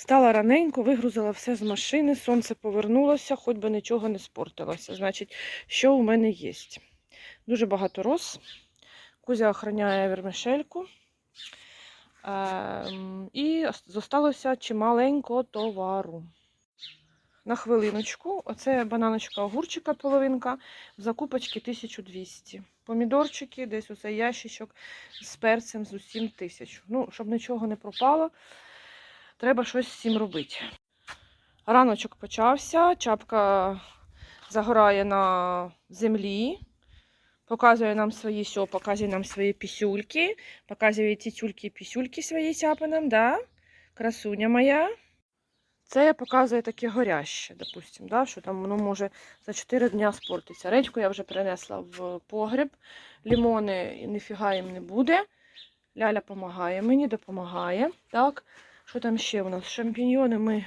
Встала раненько, вигрузила все з машини, сонце повернулося, хоч би нічого не спортилося. Значить, що у мене є? Дуже багато роз. Кузя охороняє вермишельку. Ем, і зосталося чималенько товару. На хвилиночку, оце бананочка огурчика половинка, в закупочці 1200. Помідорчики, десь оцей ящичок з перцем з усім тисячу. Ну, щоб нічого не пропало, треба щось з цим робити. Раночок почався, чапка загорає на землі, показує нам свої сьо, показує нам свої пісюльки, показує ці тюльки і пісюльки свої нам, да? Красуня моя. Це я показую таке горяще, допустим, да, що там воно може за 4 дня спортитися. Редьку я вже перенесла в погріб, лімони ніфіга їм не буде. Ляля допомагає мені, допомагає. Так, що там ще у нас? Шампіньйони ми.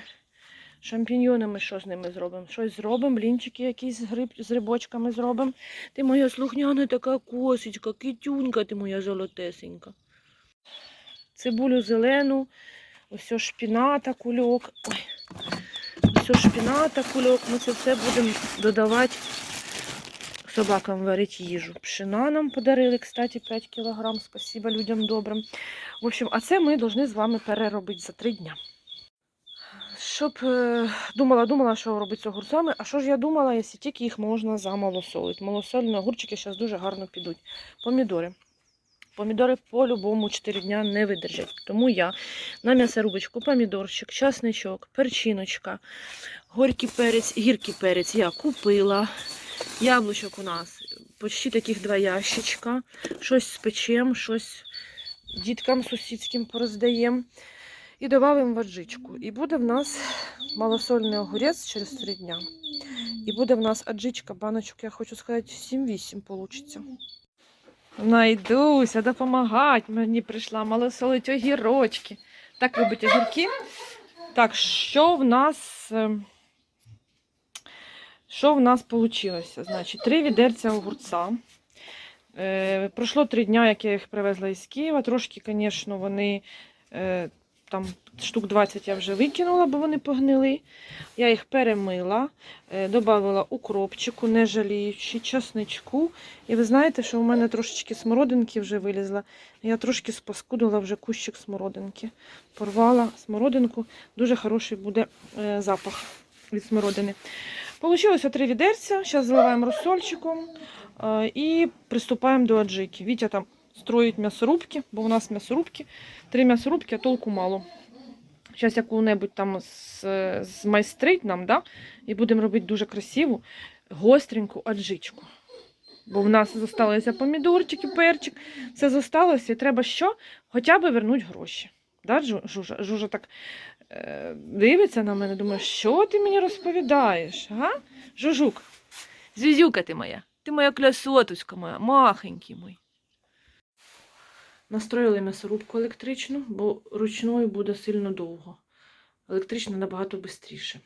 Шампіньйони ми що з ними зробимо? Щось зробимо, блінчики якісь з, гриб, з грибочками зробимо. Ти моя слухняна така косичка, китюнька, ти моя золотесенька. Цибулю зелену, ось шпіната, кульок. Ось шпіната, кульок. Ми це все будемо додавати собакам варити їжу. Пшена нам подарили, кстати, 5 кілограм. Спасибо людям добрим. В общем, а це ми повинні з вами переробити за 3 дня. Щоб е, думала, думала, що робити з огурцями. А що ж я думала, якщо тільки їх можна замалосолити. Малосольні огурчики зараз дуже гарно підуть. Помідори. Помідори по-любому 4 дня не видержать. Тому я на м'ясорубочку помідорчик, часничок, перчиночка, горький перець, гіркий перець я купила. Яблучок у нас почти таких два ящичка. Щось спечем, щось діткам сусідським пороздаємо. І додаємо в аджичку. І буде в нас малосольний огурець через 3 дня. І буде в нас аджичка, баночок, я хочу сказати, 7-8 получиться. Найдуся, допомагать мені прийшла, малосолить огірочки. Так любить огірки. Так, що в нас. Що в нас вийшло? Значить, три відерця огурця. Е, пройшло три дня, як я їх привезла із Києва. Трошки, звісно, вони е, там штук 20 я вже викинула, бо вони погнили. Я їх перемила, е, додавала укропчику, не жаліючи, часничку. І ви знаєте, що у мене трошечки смородинки вже вилізла. Я трошки спаскудила вже кущик смородинки. Порвала смородинку. Дуже хороший буде е, запах від смородини. Получилося три відерця. Зараз заливаємо розсольчиком е, і приступаємо до аджики. Вітя там строїть м'ясорубки, бо у нас м'ясорубки. Три м'ясорубки, а толку мало. Зараз яку-небудь там змайстрить нам, да? і будемо робити дуже красиву, гостреньку аджичку. Бо в нас залишилися помідорчики, перчик, все залишилося, і треба що? Хоча б вернути гроші. Да, Жужа? Жужа так е, дивиться на мене, думає, що ти мені розповідаєш? Га? Жужук, звізюка ти моя, ти моя клясоточка моя, махенький мой. Настроїли м'ясорубку електричну, бо ручною буде сильно довго. Електрична набагато швидше.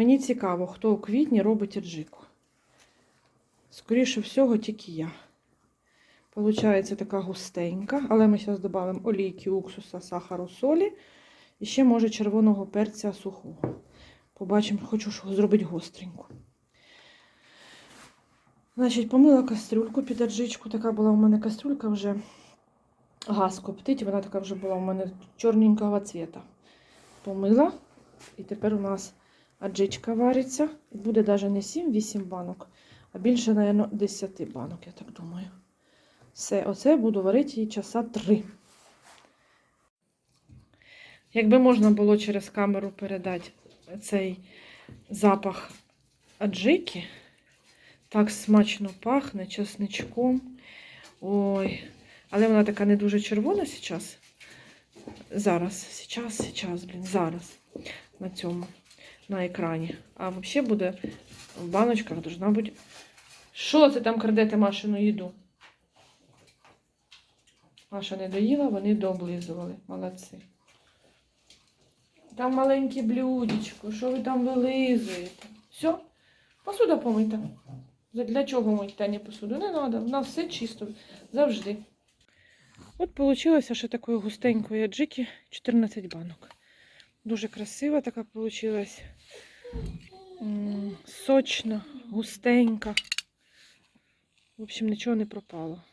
Мені цікаво, хто у квітні робить аджику. Скоріше всього, тільки я. Получається така густенька, але ми зараз додамо олійки, уксуса, сахару, солі і ще, може, червоного перця сухого. Побачимо, хочу зробити гостреньку. Значить, помила кастрюльку під аджичку. Така була у мене кастрюлька вже газ коптить, вона така вже була у мене чорненького цвіта. Помила, і тепер у нас аджичка вариться. Буде навіть не 7-8 банок, а більше, мабуть, 10 банок, я так думаю. Все, оце буду варити її часа три. Якби можна було через камеру передати цей запах аджики, так смачно пахне чесничком. Ой, але вона така не дуже червона зараз. Зараз, зараз, зараз, блін, зараз на цьому, на екрані. А взагалі буде в баночках должна бути. Що це там крадете Машину їду? Маша не доїла, вони дооблизували. Молодці. там маленьке блюдечко, що ви там вилизуєте? Все, посуда помита. Для чого мить Тані посуду? Не треба, в нас все чисто, завжди. От вийшло ще такої густенької аджики 14 банок. Дуже красива така вийшла. Сочна, густенька. В общем, нічого не пропало.